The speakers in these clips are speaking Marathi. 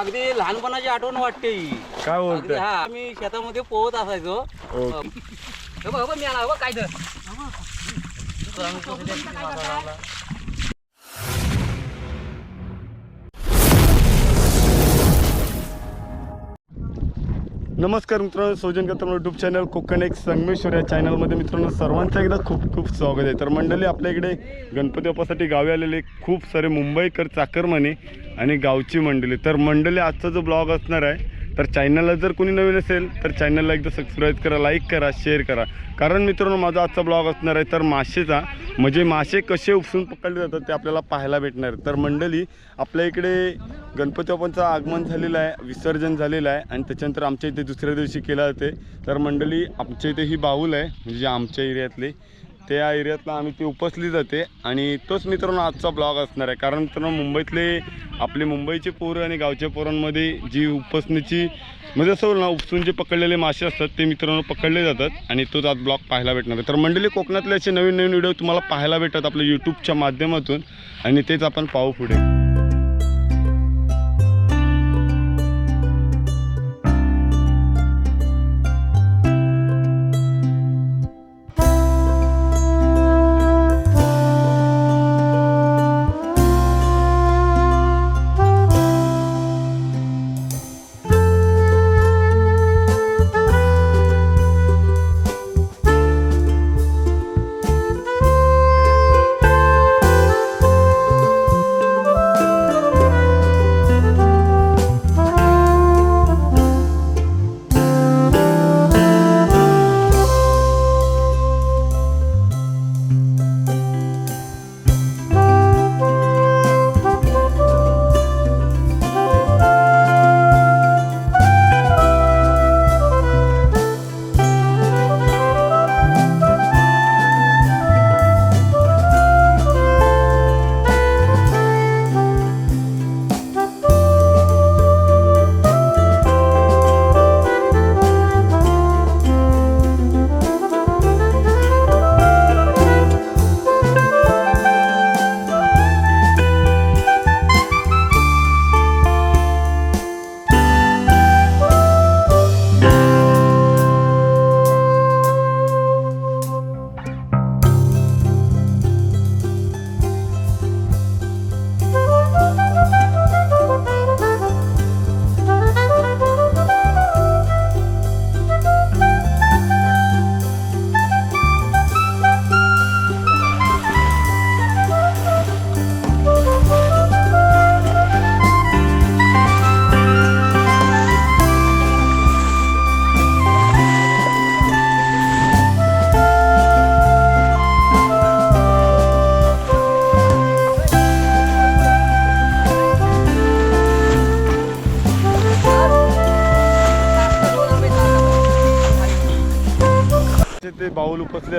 अगदी लहानपणाची आठवण वाटते ही. काय अगदी बोलताय हा आम्ही शेतामध्ये पोहत असायचो ओके. हे बघ, हे बघ, मी आला हे बघ काय आम्ही नमस्कार मित्रांनो सोजन कत्र यूट्यूब चॅनल कोकण एक संगमेश्वर या चॅनलमध्ये मित्रांनो सर्वांचं एकदा खूप खूप स्वागत आहे. तर मंडळी आपल्या इकडे गणपती बाप्पासाठी गावी आलेले खूप सारे मुंबईकर चाकरमाने आणि गावची मंडळी. तर मंडळी आजचा जो ब्लॉग असणार आहे तर चॅनलला जर कोणी नवीन असेल तर चॅनलला एकदा सबस्क्राईब करा लाईक करा शेअर करा. कारण मित्रांनो माझा आजचा ब्लॉग असणार आहे तर मासेचा म्हणजे मासे कसे उपसून पकडले जातात ते आपल्याला पाहायला भेटणार. तर मंडळी आपल्या इकडे गणपती बाप्पांचं आगमन झालेलं आहे विसर्जन झालेलं आहे आणि त्याच्यानंतर आमच्या इथे दुसऱ्या दिवशी केलं जाते. तर मंडळी आमच्या इथे ही बाहुल आहे म्हणजे आमच्या एरियातली. त्या एरियातला आम्ही ती उपसली जाते आणि तोच मित्रांनो आजचा ब्लॉग असणार आहे. कारण मित्रांनो मुंबईतले आपले मुंबईचे पोरं आणि गावच्या पोरांमध्ये जी उपसण्याची म्हणजे असं ना उपसून जे पकडलेले मासे असतात ते मित्रांनो पकडले जातात आणि तोच आज ब्लॉग पाहायला भेटणार आहे. तर मंडळी कोकणातले असे नवीन नवीन व्हिडिओ तुम्हाला पाहायला भेटतात आपल्या यूट्यूबच्या माध्यमातून आणि तेच आपण पाहू पुढे.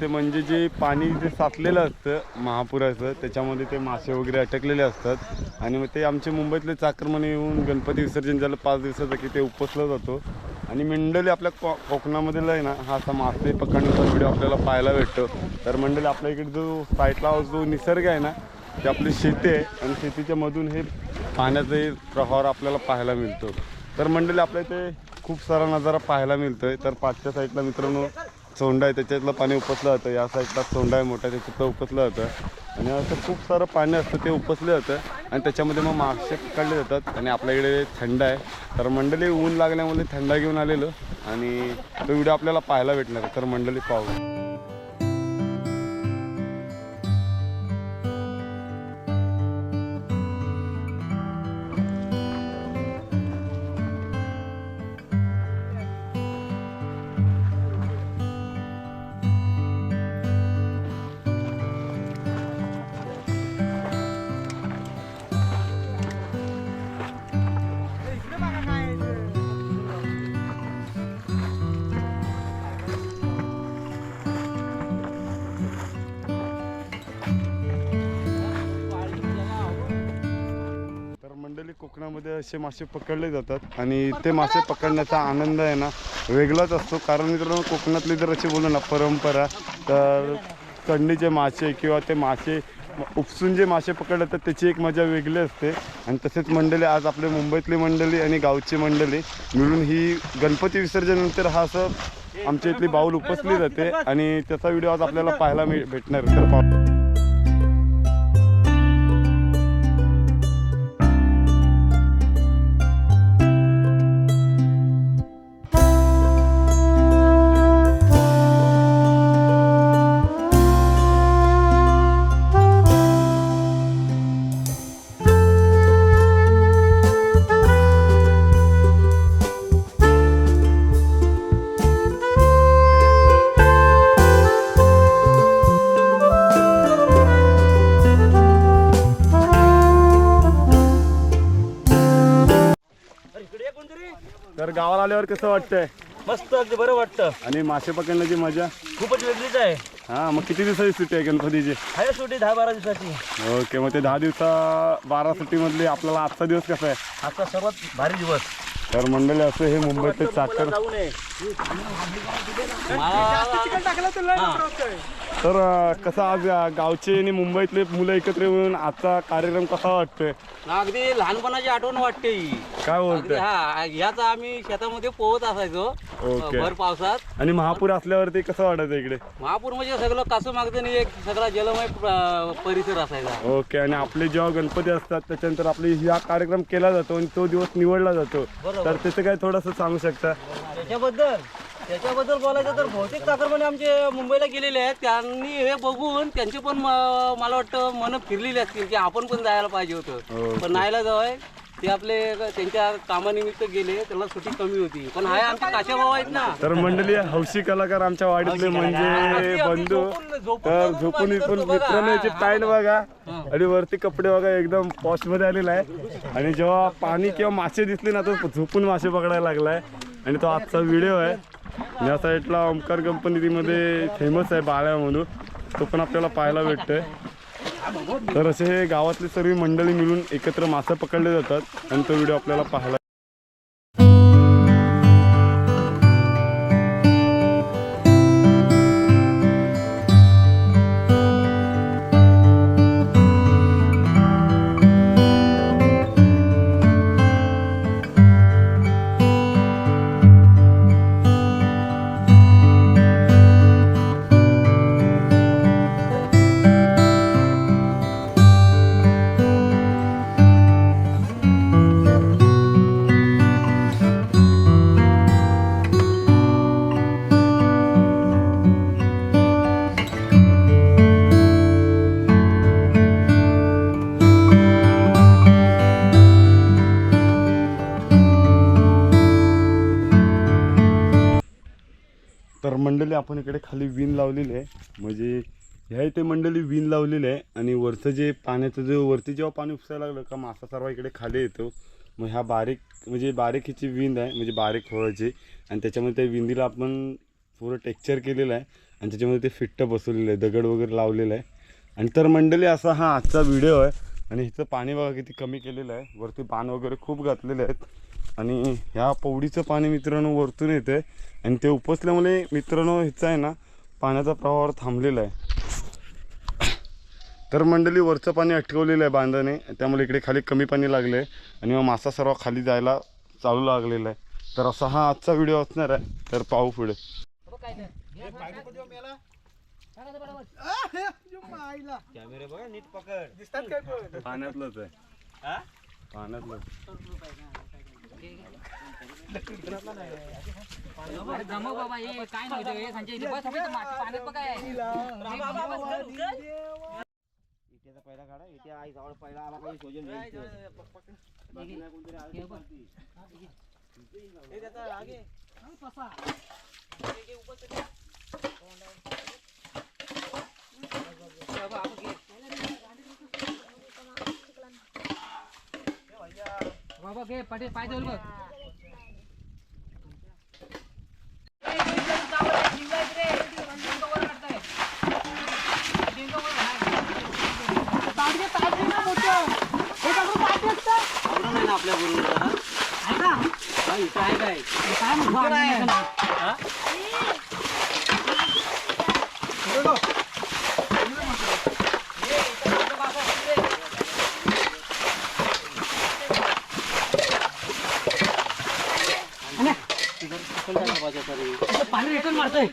ते म्हणजे जे पाणी जे साचलेलं असतं महापुराचं त्याच्यामध्ये ते मासे वगैरे अटकलेले असतात. आणि मग ते आमचे मुंबईतले चाकरमाने येऊन गणपती विसर्जन झालं पाच दिवसाचं की ते उपसला जातो. आणि मंडळी आपल्या को कोकणामधील आहे ना हा असा मासे पकडण्याचा व्हिडिओ आपल्याला पाहायला भेटतो. तर मंडळी आपल्या इकडे जो साईडला जो निसर्ग आहे ना ते आपली शेती आहे. आणि शेतीच्या मधून हे पाण्याचा प्रवाह आपल्याला पाहायला मिळतो. तर मंडळी आपल्या इथे खूप सारा नजारा पाहायला मिळतोय. तर पाचच्या साईडला मित्रांनो सोंडा आहे त्याच्यातलं पाणी उपसलं जातं या साईडला सोंडा आहे मोठा त्याच्यातलं उपसलं जातं आणि असं खूप सारं पाणी असतं ते उपसलं जातं आणि त्याच्यामध्ये मग मासे पकडले जातात. आणि आपल्या इकडे थंड आहे. तर मंडळी ऊन लागल्यामुळे थंडा घेऊन आलेलो. आणि तो व्हिडिओ आपल्याला पाहायला भेटणार तर मंडळी पाहू. कोकणामध्ये असे मासे पकडले जातात आणि ते मासे पकडण्याचा आनंद आहे ना वेगळाच असतो. कारण मित्रांनो कोकणातली जर अशी बोलू ना परंपरा तर थंडीचे मासे किंवा ते मासे उपसून जे मासे पकडले तर त्याची एक मजा वेगळी असते. आणि तसेच मंडळी आज आपले मुंबईतली मंडळी आणि गावची मंडळी मिळून ही गणपती विसर्जनानंतर हा असं आमच्या इथली बाऊल उपसली जाते. आणि त्याचा व्हिडिओ आज आपल्याला पाहायला मिळ भेटणार तर पाहू. तर गावाला आल्यावर कसं वाटतंय? मस्त अगदी बरं वाटतं. आणि मासे पकडण्याची मजा? खूपच वेगळीच आहे. हा मग किती दिवसाची सुट्टी आहे गणपतीची? आहे शेवटी दहा बारा दिवसाची. ओके मग ते दहा दिवसा बारा सुट्टीमधले आपल्याला आजचा दिवस कसा आहे? आजचा सर्वात भारी दिवस. तर मंडळी असं हे मुंबईतले चाकर तर कसं आज गावचे आणि मुंबईतले मुलं एकत्र येऊन आजचा कार्यक्रम कसा वाटतोय? अगदी लहानपणाची आठवण वाटते ही. काय अगदी बोलतोय हा याच आम्ही शेतामध्ये पोहत असायचो ओके. भर पावसात. आणि महापूर असल्यावरती कसं वाटायचं इकडे? महापूर म्हणजे सगळं कासू मागतं एक सगळा जलमय परिसर असायचा. ओके आणि आपले जेव्हा गणपती असतात त्याच्यानंतर आपले हा कार्यक्रम केला जातो आणि तो दिवस निवडला जातो. बरोबर. तर त्याचं काय थोडंसं सांगू शकता? त्याच्याबद्दल त्याच्याबद्दल बोलायचं तर बहुतेक चाकरमाने आमचे मुंबईला गेलेले आहेत. त्यांनी हे बघून त्यांचे पण मला वाटतं मन फिरलेली असतील की आपण पण जायला पाहिजे होतं. ओके. पण नाहीला जवळ ते आपले त्यांच्या कामानिमित्त गेले त्यांना सुट्टी कमी होती. पण हाय आमचे काशा भाऊ आहेत ना. तर मंडळी हौशी कलाकार आमच्या वाडीतले म्हणजे बंधू तर झोपून इथून. मित्रांनो याची हा, पॅन्ट बघा. आणि वरती कपडे बघा एकदम पॉशमध्ये आलेला आहे. आणि जेव्हा पाणी किंवा मासे दिसले ना तो झोपून मासे पकडायला लागलाय. आणि तो आजचा व्हिडिओ आहे. या साईडला ओमकार कंपनीमध्ये फेमस आहे बाळ्या म्हणून. तो पण आपल्याला पाहायला भेटतोय. तर असे हे गावातले सर्व मंडळी मिळून एकत्र मासे पकडले जातात. आणि तो व्हिडिओ आपल्याला पाहायला तर मंडळी आपण इकडे खाली विण लावलेली आहे. म्हणजे ह्या इथे मंडळी विण लावलेली आहे आणि वरचं जे पाण्याचं जे वरती जेव्हा पाणी उपसायला लागलं का मासा सर्व इकडे खाली येतो. मग ह्या बारीक म्हणजे बारीक हिची विंद आहे म्हणजे बारीक व्हायची आणि त्याच्यामध्ये त्या विंदीला आपण पूर्ण टेक्चर केलेलं आहे. आणि त्याच्यामध्ये ते फिट्ट बसवलेलं आहे दगड वगैरे लावलेलं आहे. आणि तर मंडळी असा हा आजचा व्हिडिओ आहे. आणि हिचं पाणी बघा किती कमी केलेलं आहे. वरती पान वगैरे खूप घातलेले आहेत. आणि ह्या पौडीचं पाणी मित्रांनो वरतून येतं आहे आणि ते उपसल्यामुळे मित्रांनो ह्याचा आहे ना पाण्याचा प्रवाह थांबलेला आहे. तर मंडळी वरचं पाणी अटकवलेलं आहे बांधाने. त्यामुळे इकडे खाली कमी पाणी लागलं आहे आणि मग मासा सर्व खाली जायला चालू लागलेला आहे. तर असा हा आजचा व्हिडिओ असणार आहे. तर पाहू पुढे. कॅमेरे बघा नीट पकड. पाण्यातलंच आहे. पाण्यातलं जमव बाबा हे काय नव्हतं हे संजय इथे बस इथं माती पाण्यात बघ. काय पहिला काढा इथे आई जवळ पहिला आला काही शोजन बाबा घे पाठी पाय धुवून बघ. नाही ना आपल्या बरोबर आहे काय? काय म्हणतो हा? चिकन टाकलं पाहिजे तरी पाणी रिटर्न मारतोय.